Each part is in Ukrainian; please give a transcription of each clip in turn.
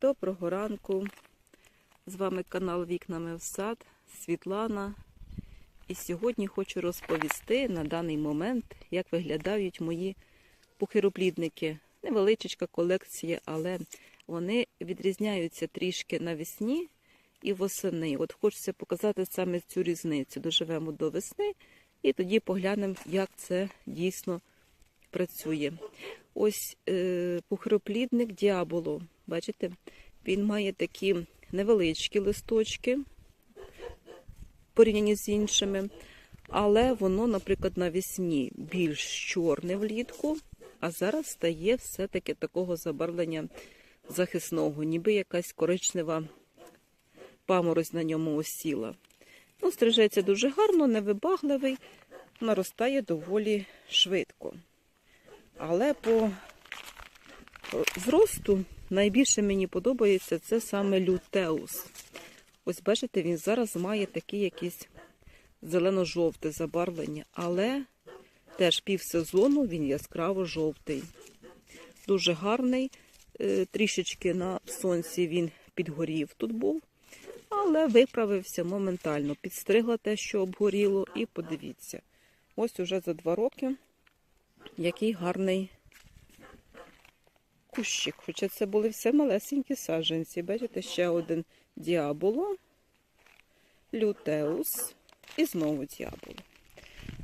Доброго ранку. З вами канал Вікнами в сад, Світлана. І сьогодні хочу розповісти на даний момент, як виглядають мої пухироплідники. Невеличка колекція, але вони відрізняються трішки навесні і восени. От хочеться показати саме цю різницю. Доживемо до весни і тоді поглянемо, як це дійсно працює. Ось е, пухироплідник діаболо. Бачите, він має такі невеличкі листочки порівняні з іншими. Але воно, наприклад, навесні більш чорне влітку, а зараз стає все-таки такого забарвлення захисного, ніби якась коричнева паморозь на ньому осіла. Ну, стрижеться дуже гарно, невибагливий, наростає доволі швидко. Але по зросту найбільше мені подобається це саме лютеус. Ось бачите, він зараз має такий якийсь зелено-жовте забарвлення, але теж півсезону він яскраво жовтий. Дуже гарний. Е, Трішечки на сонці він підгорів тут був, але виправився моментально. Підстригла те, що обгоріло, і подивіться. Ось уже за два роки який гарний кущик. Хоча це були все малесенькі саджанці. Бачите, ще один діаболо, лютеус і знову діаболо.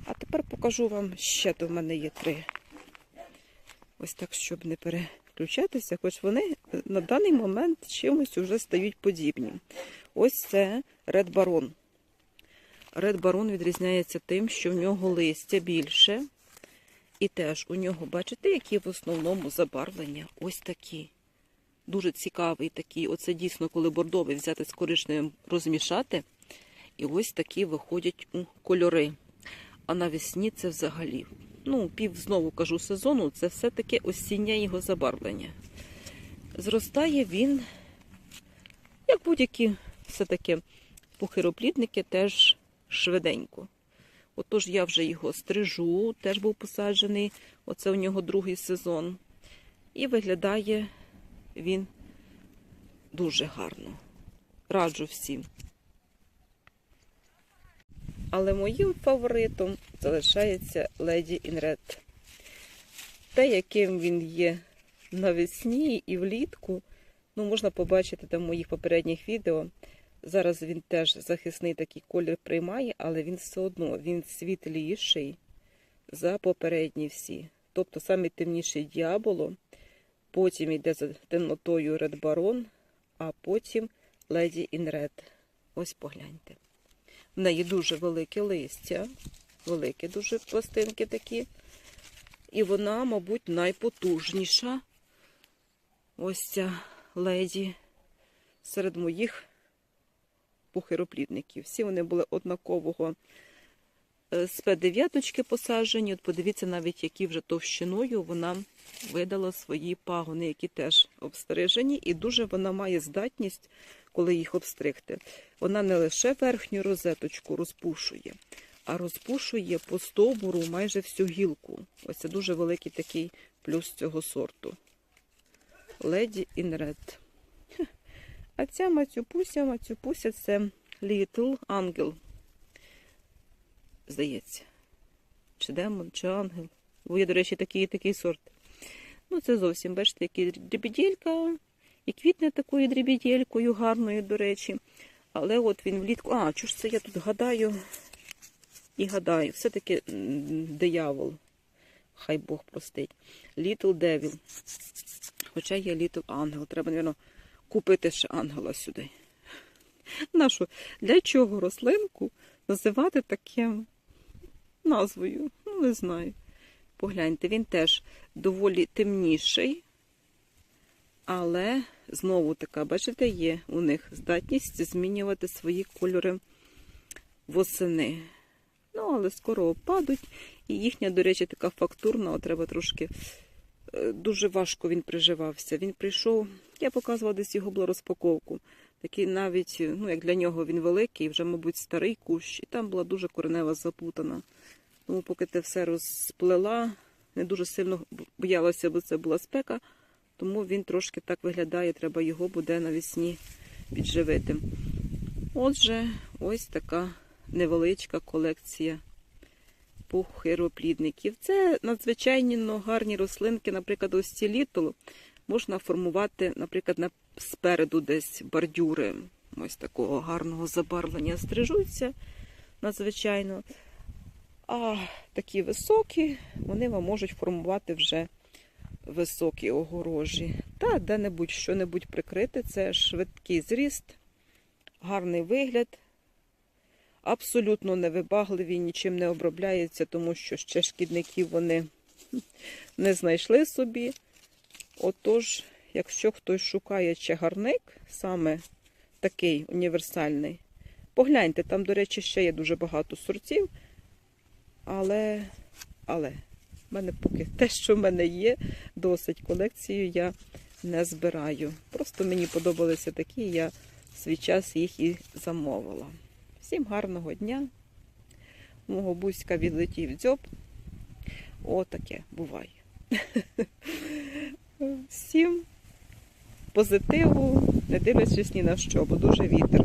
А тепер покажу вам ще то в мене є три. Ось так, щоб не переключатися, хоч вони на даний момент чимось вже стають подібні. Ось це Ред Барон. Ред Барон відрізняється тим, що в нього листя більше. І теж у нього, бачите, які в основному забарвлення? Ось такі. Дуже цікавий такий. Оце дійсно, коли бордовий взяти з коричневим розмішати. І ось такі виходять у кольори. А навесні це взагалі. Ну, пів знову кажу сезону, це все-таки осіннє його забарвлення. Зростає він, як будь-які все-таки пухироплідники, теж швиденько. Отож я вже його стрижу, теж був посаджений. Оце у нього другий сезон. І виглядає він дуже гарно. Раджу всім. Але моїм фаворитом залишається Леді Інред. Те, яким він є навесні і влітку, ну, можна побачити там в моїх попередніх відео. Зараз він теж захисний такий колір приймає, але він все одно він світліший за попередні всі. Тобто саме темніший діаболо, потім йде за темнотою Ред Барон, а потім Леді Інред. Ось погляньте. В неї дуже велике листя, великі дуже пластинки такі. І вона, мабуть, найпотужніша. Ось ця леді серед моїх пухироплідників. Всі вони були однакового е, з П9 посаджені. От подивіться, навіть які вже товщиною вона видала свої пагони, які теж обстрижені, і дуже вона має здатність, коли їх обстригти. Вона не лише верхню розеточку розпушує, а розпушує по стовбуру майже всю гілку. Ось це дуже великий такий плюс цього сорту. Леді Red. А ця мацюпуся, мацюпуся це Little Angel. Здається. Чи демон, чи ангел. Бо є, до речі, такий такий сорт. Ну, це зовсім, бачите, які дрібіділька, і квітне такою дрібідількою, гарною, до речі. Але от він влітку. А, чого ж це я тут гадаю і гадаю. Все-таки диявол. Хай Бог простить. Little Devil. Хоча є Little Angel. Треба, мабуть, купити ще ангела сюди. Нашу, для чого рослинку називати таким назвою? Ну, не знаю. Погляньте, він теж доволі темніший, але знову така, бачите, є у них здатність змінювати свої кольори восени. Ну, але скоро опадуть. І їхня, до речі, така фактурна, треба трошки дуже важко він приживався. Він прийшов, я показувала десь його була розпаковку. Такий навіть, ну як для нього він великий, вже, мабуть, старий кущ, і там була дуже коренева запутана. Тому, поки ти все розплела, не дуже сильно боялася, бо це була спека, Тому він трошки так виглядає, треба його буде навесні підживити. Отже, ось така невеличка колекція пухироплідників. Це надзвичайно гарні рослинки, наприклад, ось ці літол можна формувати, наприклад, на спереду десь бордюри ось такого гарного забарвлення стрижуться надзвичайно. А такі високі, вони вам можуть формувати вже високі огорожі. Та де-небудь що-небудь прикрити. Це швидкий зріст, гарний вигляд. Абсолютно невибагливі, нічим не обробляються, тому що ще шкідників вони не знайшли собі. Отож, якщо хтось шукає чагарник, саме такий універсальний, погляньте, там, до речі, ще є дуже багато сортів. Але, але, в мене поки те, що в мене є, досить колекцію я не збираю. Просто мені подобалися такі, я свій час їх і замовила. Всім гарного дня. Мого бузька відлетів дзьоб. Отаке буває. Всім позитиву, не дивлячись ні на що, бо дуже вітер.